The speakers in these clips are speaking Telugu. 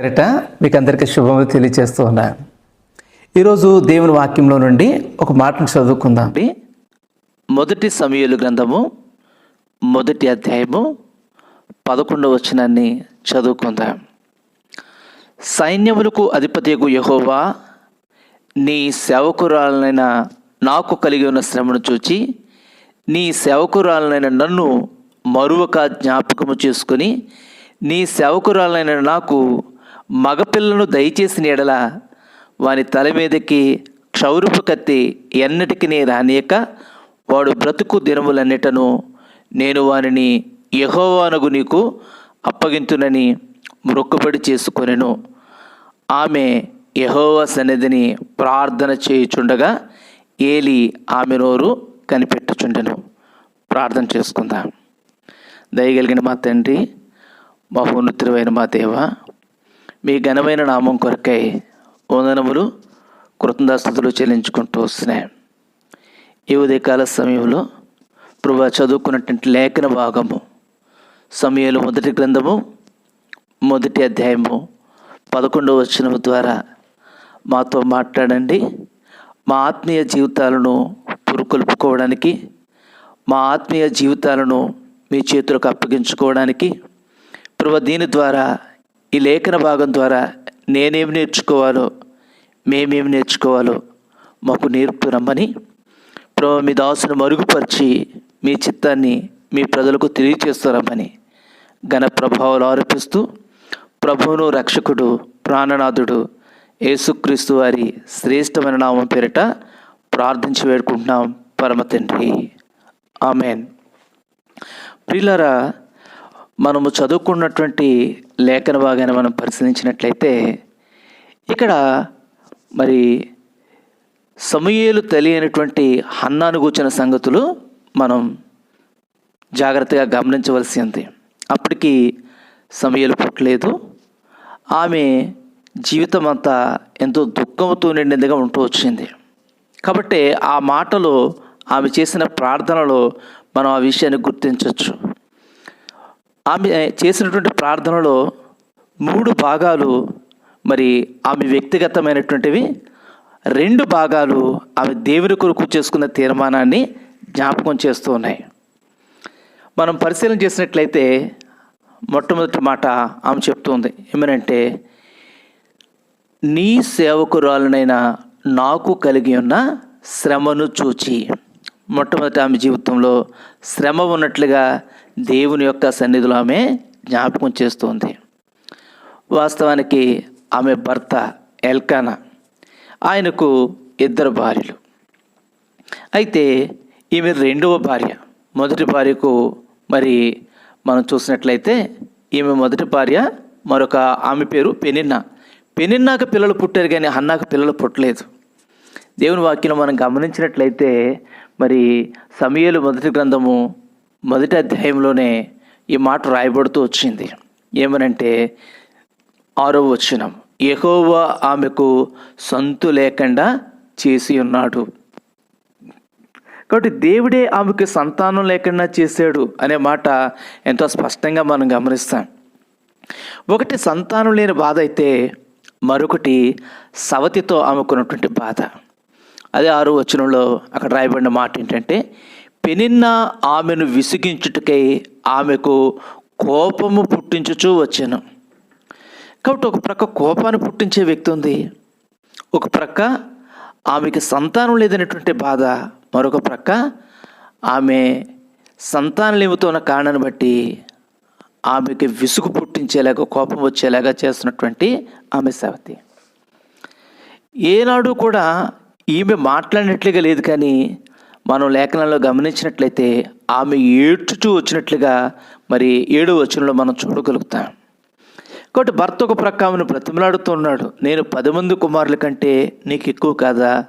పేరిట మీకు అందరికీ శుభములు తెలియజేస్తూ ఉన్నాను ఈరోజు దేవుని వాక్యంలో నుండి ఒక మాటను చదువుకుందాం. మొదటి సమయలు గ్రంథము మొదటి అధ్యాయము పదకొండవ వచనాన్ని చదువుకుందాం. సైన్యములకు అధిపతియకు యహోవా నీ సేవకురాలనైన నాకు కలిగి ఉన్న శ్రమను చూచి నీ సేవకురాలనైన నన్ను మరువక జ్ఞాపకము చేసుకుని నీ సేవకురాలైన నాకు మగపిల్లను దయచేసిన ఎడల వాని తల మీదకి క్షౌరపు కత్తి ఎన్నటికి రానియక వాడు బ్రతుకు దినములన్నిటను నేను వానిని యహోవానగు నీకు అప్పగింతునని మొక్కుబడి చేసుకొనెను. ఆమె యహోవా సన్నిధిని ప్రార్థన చేయుచుండగా ఏలి ఆమె నోరు కనిపెట్టుచుండెను. ప్రార్థన చేసుకుందాం. దయగలిగిన మా తండ్రి మహోన్నతుడైన మా దేవ మీ ఘనమైన నామం కొరకై వందనములు కృతజ్ఞతాస్తుతులు చెల్లించుకుంటూ వస్తున్నాయి. ఈ ఉదయకాల సమయంలో ప్రభు చదువుకున్నటువంటి లేఖన భాగము సమయంలో మొదటి గ్రంథము మొదటి అధ్యాయము పదకొండవ వచనము ద్వారా మాతో మాట్లాడండి. మా ఆత్మీయ జీవితాలను పురుకొల్పుకోవడానికి మా ఆత్మీయ జీవితాలను మీ చేతులకు అప్పగించుకోవడానికి ప్రభు దీని ద్వారా ఈ లేఖన భాగం ద్వారా నేనేమి నేర్చుకోవాలో మేమేమి నేర్చుకోవాలో మాకు నేర్పు రమ్మని ప్రభు మీ దాసును మరుగుపరిచి మీ చిత్తాన్ని మీ ప్రజలకు తెలియచేస్తారమ్మని ఘన ప్రభావాలు ఆరోపిస్తూ ప్రభువును రక్షకుడు ప్రాణనాథుడు యేసుక్రీస్తు వారి శ్రేష్టమైన నామం పేరిట ప్రార్థించి వేడుకుంటున్నాం పరమ తండ్రి. ఆమెన్. ప్రిలరా మనము చదువుకున్నటువంటి లేఖన భాగాన్ని మనం పరిశీలించినట్లయితే ఇక్కడ మరి సమూయేలు తెలియనటువంటి హన్నాను కూర్చున్న సంగతులు మనం జాగ్రత్తగా గమనించవలసి ఉంది అప్పటికి సమయాలు పుట్టలేదు. ఆమె జీవితం అంతా ఎంతో దుఃఖంతో నిండిందిగా ఉంటూ వచ్చింది. కాబట్టి ఆ మాటలో ఆమె చేసిన ప్రార్థనలో మనం ఆ విషయాన్ని గుర్తించవచ్చు. ఆమె చేసినటువంటి ప్రార్థనలో మూడు భాగాలు మరి ఆమె వ్యక్తిగతమైనటువంటివి. రెండు భాగాలు ఆమె దేవుని కొరకు చేసుకున్న తీర్మానాన్ని జ్ఞాపకం చేస్తూ ఉన్నాయి. మనం పరిశీలన చేసినట్లయితే మొట్టమొదటి మాట ఆమె చెప్తుంది. ఏమనంటే నీ సేవకురాలనైన నాకు కలిగి ఉన్న శ్రమను చూచి. మొట్టమొదటి ఆమె జీవితంలో శ్రమ ఉన్నట్లుగా దేవుని యొక్క సన్నిధిలో ఆమె జ్ఞాపకం చేస్తుంది. వాస్తవానికి ఆమె భర్త ఎల్కానా ఆయనకు ఇద్దరు భార్యలు. అయితే ఈమె రెండవ భార్య మొదటి భార్యకు మరి మనం చూసినట్లయితే ఈమె మొదటి భార్య మరొక ఆమె పేరు పెనిన్నా. పెనిన్నాక పిల్లలు పుట్టారు కానీ అన్నాకు పిల్లలు పుట్టలేదు. దేవుని వాక్యం మనం గమనించినట్లయితే మరి సమయలు మొదటి గ్రంథము మొదటి అధ్యాయంలోనే ఈ మాట రాయబడుతూ వచ్చింది. ఏమనంటే ఆరో వచనం ఎహోవా ఆమెకు సంతు లేకుండా చేసి ఉన్నాడు. కాబట్టి దేవుడే ఆమెకు సంతానం లేకుండా చేశాడు అనే మాట ఎంతో స్పష్టంగా మనం గమనిస్తాం. ఒకటి సంతానం లేని బాధ అయితే మరొకటి సవతితో ఆమెకున్నటువంటి బాధ. అదే ఆరు వచనంలో అక్కడ రాయబడిన మాట ఏంటంటే పెనిన్న ఆమెను విసిగించుటకై ఆమెకు కోపము పుట్టించుచూ వచ్చాను. కాబట్టి ఒక ప్రక్క కోపాన్ని పుట్టించే వ్యక్తి ఉంది. ఒక ప్రక్క ఆమెకి సంతానం లేదనేటువంటి బాధ మరొక ప్రక్క ఆమె సంతానం లేమితో ఉన్న కారణాన్ని బట్టి ఆమెకి విసుగు పుట్టించేలాగా కోపం వచ్చేలాగా చేస్తున్నటువంటి ఆమె సవతి. ఏనాడు కూడా ఈమె మాట్లాడినట్లుగా లేదు కానీ మనం లేఖనంలో గమనించినట్లయితే ఆమె ఏడ్చుచూ వచ్చినట్లుగా మరి ఏడు వచనంలో మనం చూడగలుగుతాం. కాబట్టి భర్త ఒక ప్రక్క ఆమెను బ్రతిమలాడుతూ ఉన్నాడు. నేను పది మంది కుమారుల కంటే నీకు ఎక్కువ కాదా?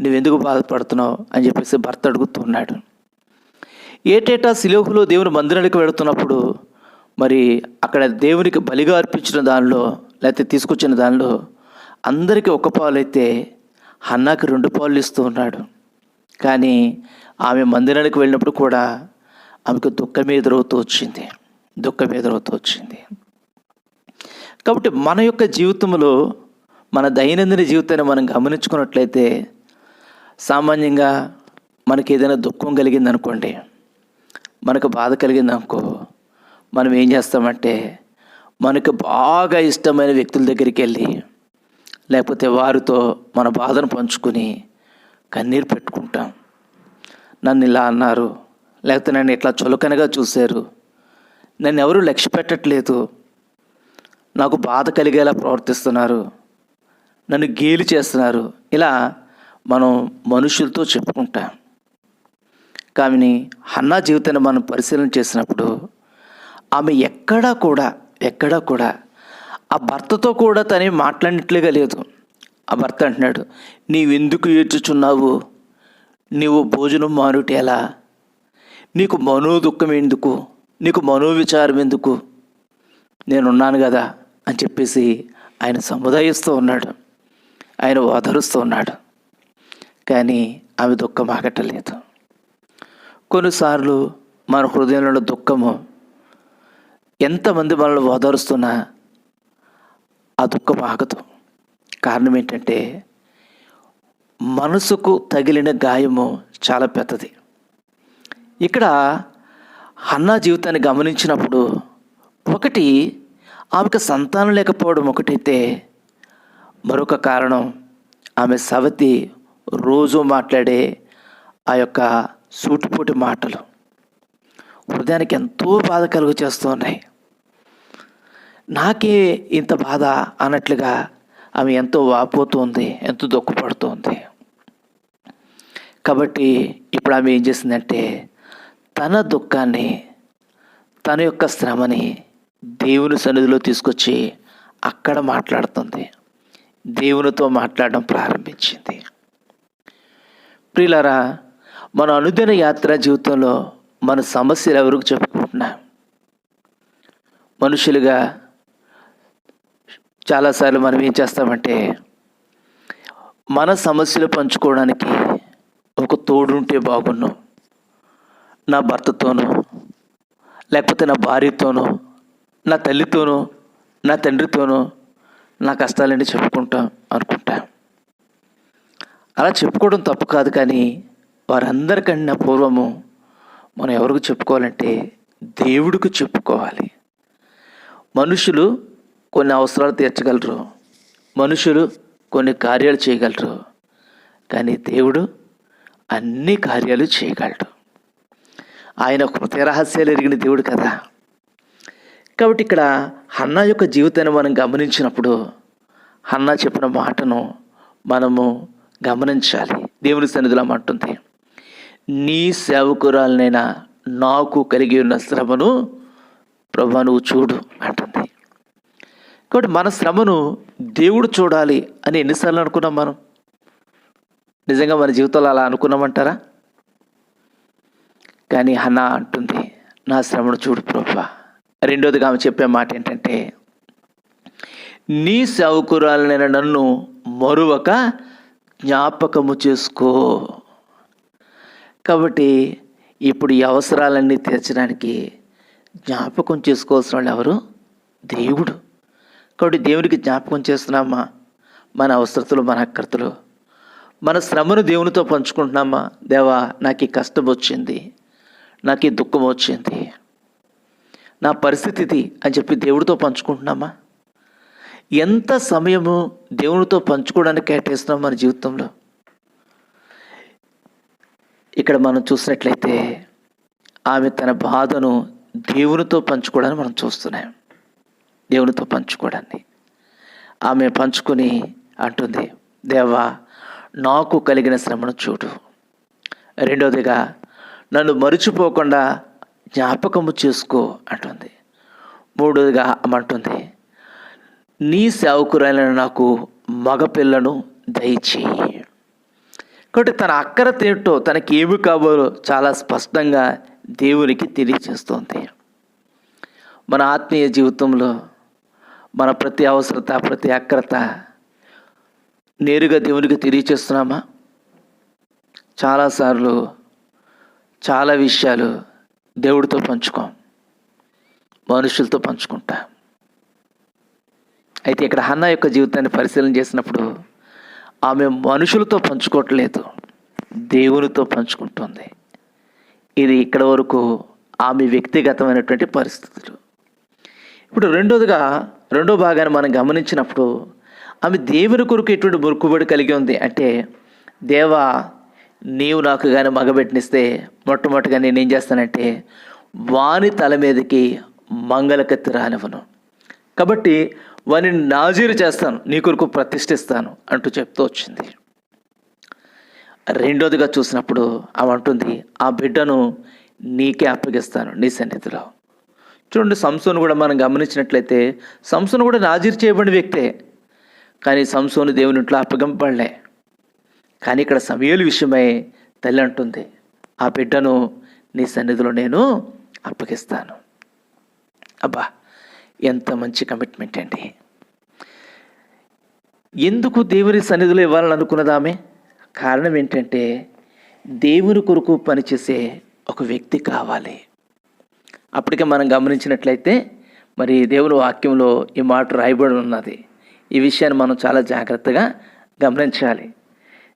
నువ్వెందుకు బాధపడుతున్నావు? అని చెప్పేసి భర్త అడుగుతున్నాడు ఏటేటా సిలోహులో దేవుని మందిరానికి వెళుతున్నప్పుడు మరి అక్కడ దేవునికి బలిగా అర్పించిన దానిలో లేకపోతే తీసుకొచ్చిన దానిలో అందరికీ ఒక పాలు అయితే హన్నాకి రెండు పాలు ఇస్తూ ఉన్నాడు. కానీ ఆమె మందిరానికి వెళ్ళినప్పుడు కూడా ఆమెకు దుఃఖం ఎదురవుతూ వచ్చింది. దుఃఖం ఎదురవుతూ వచ్చింది. కాబట్టి మన యొక్క జీవితంలో మన దైనందిన జీవితాన్ని మనం గమనించుకున్నట్లయితే సామాన్యంగా మనకి ఏదైనా దుఃఖం కలిగింది అనుకోండి మనకు బాధ కలిగింది అనుకో మనం ఏం చేస్తామంటే మనకు బాగా ఇష్టమైన వ్యక్తుల దగ్గరికి వెళ్ళి లేకపోతే వారితో మన బాధను పంచుకొని కన్నీరు పెట్టుకుంటాం. నన్ను ఇలా అన్నారు లేకపోతే నన్ను ఇట్లా చులకనగా చూశారు. నన్ను ఎవరు లక్ష్య పెట్టట్లేదు. నాకు బాధ కలిగేలా ప్రవర్తిస్తున్నారు. నన్ను గేలి చేస్తున్నారు. ఇలా మనం మనుషులతో చెప్పుకుంటాం. కానీ హన్నా జీవితాన్ని మనం పరిశీలన చేసినప్పుడు ఆమె ఎక్కడా కూడా ఎక్కడా కూడా ఆ భర్తతో కూడా తనే మాట్లాడినట్లుగా లేదు. ఆ భర్త అంటున్నాడు నీవెందుకు ఏడ్చుచున్నావు? నీవు భోజనం మానుటేలా నీకు మనో దుఃఖం ఎందుకు? నీకు మనోవిచారం ఎందుకు? నేనున్నాను కదా అని చెప్పేసి ఆయన సముదాయిస్తూ ఉన్నాడు. ఆయన ఓదరుస్తూ ఉన్నాడు. కానీ ఆమె దుఃఖం ఆగటలేదు. కొన్నిసార్లు మన హృదయంలో దుఃఖము ఎంతమంది మనల్ని ఓదారుస్తున్నా ఆ దుఃఖం ఆగదు. కారణం ఏంటంటే మనసుకు తగిలిన గాయము చాలా పెద్దది. ఇక్కడ హన్నా జీవితాన్ని గమనించినప్పుడు ఒకటి ఆమెకు సంతానం లేకపోవడం ఒకటైతే మరొక కారణం ఆమె సవతి రోజు మాట్లాడే ఆ యొక్క సూటిపోటి మాటలు. హృదయానికి ఎంతో బాధ కలుగు చేస్తున్నాయి నాకే ఇంత బాధ అన్నట్లుగా ఆమె ఎంతో వాపోతుంది ఎంతో దుఃఖపడుతోంది. కాబట్టి ఇప్పుడు ఆమె ఏం చేసిందంటే తన దుఃఖాన్ని తన యొక్క శ్రమని దేవుని సన్నిధిలో తీసుకొచ్చి అక్కడ మాట్లాడుతుంది. దేవునితో మాట్లాడడం ప్రారంభించింది. ప్రియులరా మన అనుదిన యాత్ర జీవితంలో మన సమస్యలు ఎవరికి చెప్పుకుంటున్నాం? మనుషులుగా చాలాసార్లు మనం ఏం చేస్తామంటే మన సమస్యలు పంచుకోవడానికి ఒక తోడుంటే బాగున్ను. నా భర్తతోనూ లేకపోతే నా భార్యతోనూ నా తల్లితోనూ నా తండ్రితోనూ నా కష్టాలన్నీ చెప్పుకుంటాం అనుకుంటా. అలా చెప్పుకోవడం తప్పు కాదు కానీ వారందరికన్నా పూర్వము మనం ఎవరికి చెప్పుకోవాలంటే దేవుడికి చెప్పుకోవాలి. మనుషులు కొన్ని అవసరాలు తీర్చగలరు. మనుషులు కొన్ని కార్యాలు చేయగలరు. కానీ దేవుడు అన్ని కార్యాలు చేయగలడు. ఆయన హృదయ రహస్యాలు ఎరిగిన దేవుడు కదా. కాబట్టి ఇక్కడ హన్నా యొక్క జీవితాన్ని మనం గమనించినప్పుడు హన్నా చెప్పిన మాటను మనము గమనించాలి. దేవుని సన్నిధిలో అంటుంది. నీ సేవకురాలనైనా నాకు కలిగి ఉన్న శ్రమను ప్రభు నువ్వు చూడు అంటుంది. కాబట్టి మన శ్రమను దేవుడు చూడాలి అని ఎన్నిసార్లు అనుకున్నాం మనం? నిజంగా మన జీవితంలో అలా అనుకున్నామంటారా? కానీ హనా అంటుంది నా శ్రమను చూడు ప్రభా. రెండోదిగా ఆమె చెప్పే మాట ఏంటంటే నీ సేవకురాలనైన నన్ను మరొక జ్ఞాపకము చేసుకో. కాబట్టి ఇప్పుడు ఈ అవసరాలన్నీ తీర్చడానికి జ్ఞాపకం చేసుకోవాల్సిన వాళ్ళు ఎవరు? దేవుడు. కాబట్టి దేవునికి జ్ఞాపకం చేస్తున్నామా? మన అవసరతలు మన అక్కర్తలు మన శ్రమను దేవునితో పంచుకుంటున్నామా? దేవా నాకు ఈ కష్టం వచ్చింది. నాకు ఈ దుఃఖం వచ్చింది. నా పరిస్థితి ఇది అని చెప్పి దేవుడితో పంచుకుంటున్నామా? ఎంత సమయము దేవునితో పంచుకోవడానికి కేటాయిస్తున్నాం మన జీవితంలో? ఇక్కడ మనం చూసినట్లయితే ఆమె తన బాధను దేవునితో పంచుకోవడానికి మనం చూస్తున్నాం. దేవునితో పంచుకోడండి ఆమె పంచుకొని అంటుంది దేవా నాకు కలిగిన శ్రమను చూడు. రెండవదిగా నన్ను మరిచిపోకుండా జ్ఞాపకము చేసుకో అంటుంది. మూడోదిగా అమ్మంటుంది నీ సేవకురైన నాకు మగపిల్లను దయచేయి. కాబట్టి తన అక్కర తేటో తనకి ఏమి కావాలో చాలా స్పష్టంగా దేవునికి తెలియజేస్తుంది. మన ఆత్మీయ జీవితంలో మన ప్రతి అవసరత ప్రతి అక్రత నేరుగా దేవునికి తెలియచేస్తున్నామా? చాలాసార్లు చాలా విషయాలు దేవుడితో పంచుకోం మనుషులతో పంచుకుంటా. అయితే ఇక్కడ హన్న యొక్క జీవితాన్ని పరిశీలన చేసినప్పుడు ఆమె మనుషులతో పంచుకోవట్లేదు దేవునితో పంచుకుంటుంది. ఇది ఇక్కడ వరకు ఆమె వ్యక్తిగతమైనటువంటి పరిస్థితులు. ఇప్పుడు రెండోదిగా రెండో భాగాన్ని మనం గమనించినప్పుడు ఆమె దేవుని కొరకు ఎటువంటి మొక్కుబడి కలిగి ఉంది? అంటే దేవా నీవు నాకు కానీ మగబెట్టినిస్తే మొట్టమొదటిగా నేను ఏం చేస్తానంటే వాని తల మీదకి మంగళకత్తి రానివ్వను. కాబట్టి వాని నాజీరు చేస్తాను నీ కొరకు ప్రతిష్ఠిస్తాను అంటూ చెప్తూ వచ్చింది. రెండోదిగా చూసినప్పుడు ఆమె అంటుంది ఆ బిడ్డను నీకే అప్పగిస్తాను నీ సన్నిధిలో. చూడండి సంసోను కూడా మనం గమనించినట్లయితే సంసోను కూడా నాజీర్ చేయబడిన వ్యక్తే. కానీ సంసోను దేవుని ఇంట్లో అప్పగింపబడలే. కానీ ఇక్కడ సమయలు విషయమై తల్లి అంటుంది ఆ బిడ్డను నీ సన్నిధిలో నేను అప్పగిస్తాను. అబ్బా ఎంత మంచి కమిట్మెంట్ అండి. ఎందుకు దేవుని సన్నిధిలో ఇవ్వాలని అనుకున్నదామే కారణం ఏంటంటే దేవుని కొరకు పనిచేసే ఒక వ్యక్తి కావాలి. అప్పటికే మనం గమనించినట్లయితే మరి దేవుని వాక్యంలో ఈ మాట రాయబడి ఉన్నది. ఈ విషయాన్ని మనం చాలా జాగ్రత్తగా గమనించాలి.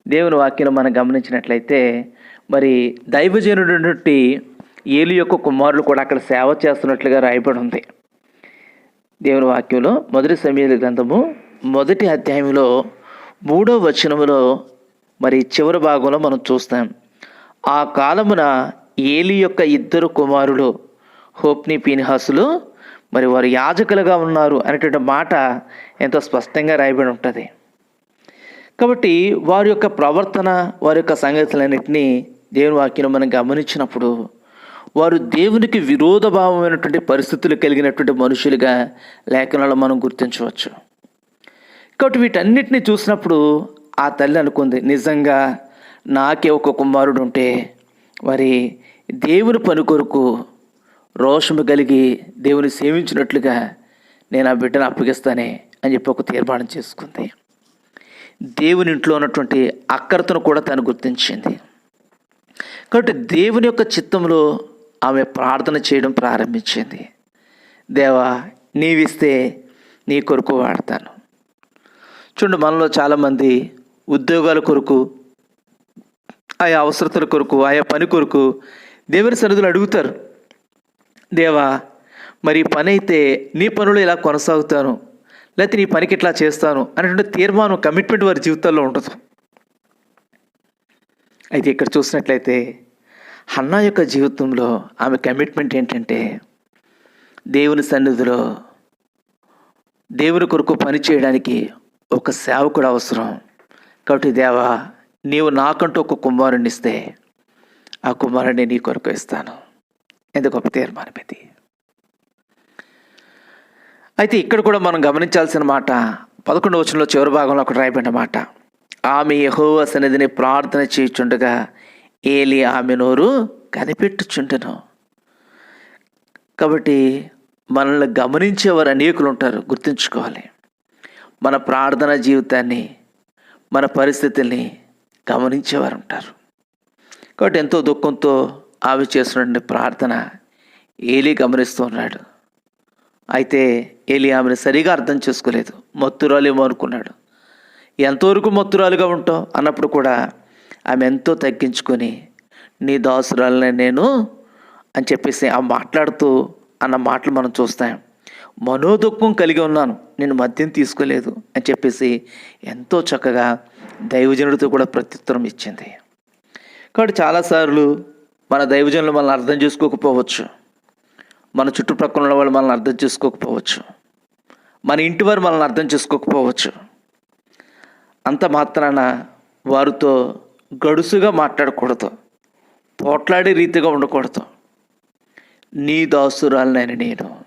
దేవుని వాక్యం మనం గమనించినట్లయితే మరి దైవజనుడి ఏలి యొక్క కుమారులు కూడా అక్కడ సేవ చేస్తున్నట్లుగా రాయబడి ఉంది. దేవుని వాక్యంలో మొదటి సమయాల గ్రంథము మొదటి అధ్యాయంలో మూడో వచనములో మరి చివరి భాగంలో మనం చూస్తాం. ఆ కాలమున ఏలి యొక్క ఇద్దరు కుమారులు హోప్ని పీనిహాసులు మరి వారు యాజకులుగా ఉన్నారు అనేటువంటి మాట ఎంతో స్పష్టంగా రాయబడి ఉంటుంది. కాబట్టి వారి యొక్క ప్రవర్తన వారి యొక్క సంగతులన్నింటినీ దేవుని వాక్యం మనం గమనించినప్పుడు వారు దేవునికి విరోధభావమైనటువంటి పరిస్థితులు కలిగినటువంటి మనుషులుగా లేఖనాలు మనం గుర్తించవచ్చు. కాబట్టి వీటన్నిటిని చూసినప్పుడు ఆ తల్లి అనుకుంది నిజంగా నాకే ఒక కుమారుడు ఉంటే మరి దేవుని పని కొరకు రోషము కలిగి దేవుని సేవించినట్లుగా నేను ఆ బిడ్డను అప్పగిస్తానే అని చెప్పి ఒక తీర్మానం చేసుకుంది. దేవుని ఇంట్లో ఉన్నటువంటి అక్కరతను కూడా తను గుర్తించింది. కాబట్టి దేవుని యొక్క చిత్తంలో ఆమె ప్రార్థన చేయడం ప్రారంభించింది. దేవా నీవిస్తే నీ కొరకు వాడతాను. చూడండి మనలో చాలామంది ఉద్యోగాల కొరకు ఆయా అవసరతల కొరకు ఆయా పని కొరకు దేవుని సన్నిధులు అడుగుతారు. దేవా మరి పని అయితే నీ పనులు ఇలా కొనసాగుతాను. లేకపోతే నీ పనికి ఇట్లా చేస్తాను అనేటువంటి తీర్మానం కమిట్మెంట్ వారి జీవితాల్లో ఉండదు అయితే ఇక్కడ చూసినట్లయితే హన్నా యొక్క జీవితంలో ఆమె కమిట్మెంట్ ఏంటంటే దేవుని సన్నిధిలో దేవుని కొరకు పని చేయడానికి ఒక సేవకుడు అవసరం. కాబట్టి దేవా నీవు నాకంటూ ఒక కుమారుని ఇస్తే ఆ కుమారుణ్ణి నీ కొరకు ఇస్తాను. గొప్ప తీర్మానం ఇది అయితే ఇక్కడ కూడా మనం గమనించాల్సిన మాట పదకొండు వచనంలో చివరి భాగంలో ఒకటి రాయబడిన మాట ఆమె యహోవ సన్నిధిని ప్రార్థన చేయుచుండగా ఏలి ఆమె నోరు కనిపెట్టుచుండెను. కాబట్టి మనల్ని గమనించేవారు అనేకులు ఉంటారు గుర్తుంచుకోవాలి. మన ప్రార్థన జీవితాన్ని మన పరిస్థితుల్ని గమనించేవారు ఉంటారు. కాబట్టి ఎంతో దుఃఖంతో ఆమె చేస్తున్న ప్రార్థన ఏలి గమనిస్తూ ఉన్నాడు. అయితే ఏలి ఆమెను సరిగా అర్థం చేసుకోలేదు. మత్తురాలేమో అనుకున్నాడు. ఎంతవరకు మత్తురాలుగా ఉంటావు? అన్నప్పుడు కూడా ఆమె ఎంతో తగ్గించుకొని నీ దాసురాలనే నేను అని చెప్పేసి ఆ మాట్లాడుతూ అన్న మాటలు మనం చూస్తాం. మనోదుఖం కలిగి ఉన్నాను. నేను మద్యం తీసుకోలేదు అని చెప్పేసి ఎంతో చక్కగా దైవజనుడితో కూడా ప్రత్యుత్తరం ఇచ్చింది. కాబట్టి చాలాసార్లు మన దైవజనులు మనల్ని అర్థం చేసుకోకపోవచ్చు. మన చుట్టుప్రక్కల ఉన్న వాళ్ళు మనల్ని అర్థం చేసుకోకపోవచ్చు. మన ఇంటి వారు మనల్ని అర్థం చేసుకోకపోవచ్చు. అంత మాత్రాన వారితో గడుసుగా మాట్లాడకూడదు. పోట్లాడే రీతిగా ఉండకూడదు. నీ దాసురాలనైన నేను.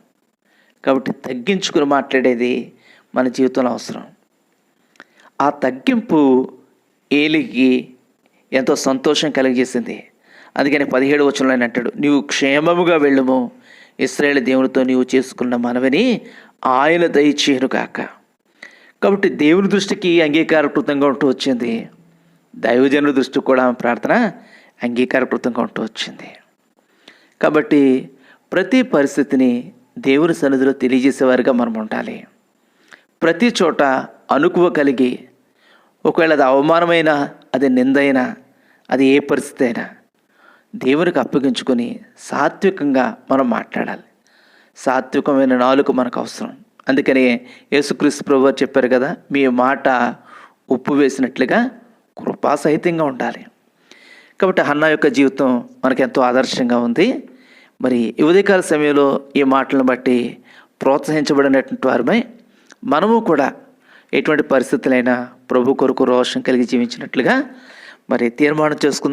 కాబట్టి తగ్గించుకుని మాట్లాడేది మన జీవితంలో అవసరం. ఆ తగ్గింపు ఏలికి ఎంతో సంతోషం కలిగజేసింది. అందుకని పదిహేడు వచనంలో ఆయన అంటాడు నీవు క్షేమముగా వెళ్ళుము. ఇస్రాయేల్ దేవునితో నీవు చేసుకున్న మనవిని ఆయన దయచేయను కాక కాబట్టి దేవుని దృష్టికి అంగీకారకృతంగా ఉంటూ వచ్చింది. దైవజనుల దృష్టికి కూడా ఆమె ప్రార్థన అంగీకారకృతంగా ఉంటూ వచ్చింది. కాబట్టి ప్రతి పరిస్థితిని దేవుని సన్నిధిలో తెలియజేసేవారుగా మనం ఉండాలి. ప్రతి చోట అనుకువ కలిగి ఒకవేళ అది అవమానమైనా అది నిందైనా అది ఏ పరిస్థితి అయినా దేవునికి అప్పగించుకొని సాత్వికంగా మనం మాట్లాడాలి. సాత్వికమైన నాలుక మనకు అవసరం. అందుకని యేసుక్రీస్తు ప్రభు చెప్పారు కదా మీ మాట ఉప్పు వేసినట్లుగా కృపాసహితంగా ఉండాలి. కాబట్టి హన్నా యొక్క జీవితం మనకు ఎంతో ఆదర్శంగా ఉంది. మరి ఉదయకాల సమయంలో ఈ మాటలను బట్టి ప్రోత్సహించబడినటువంటి వారిపై మనము కూడా ఎటువంటి పరిస్థితులైనా ప్రభు కొరకు రోషం కలిగి జీవించినట్లుగా మరి తీర్మానం చేసుకుందాం.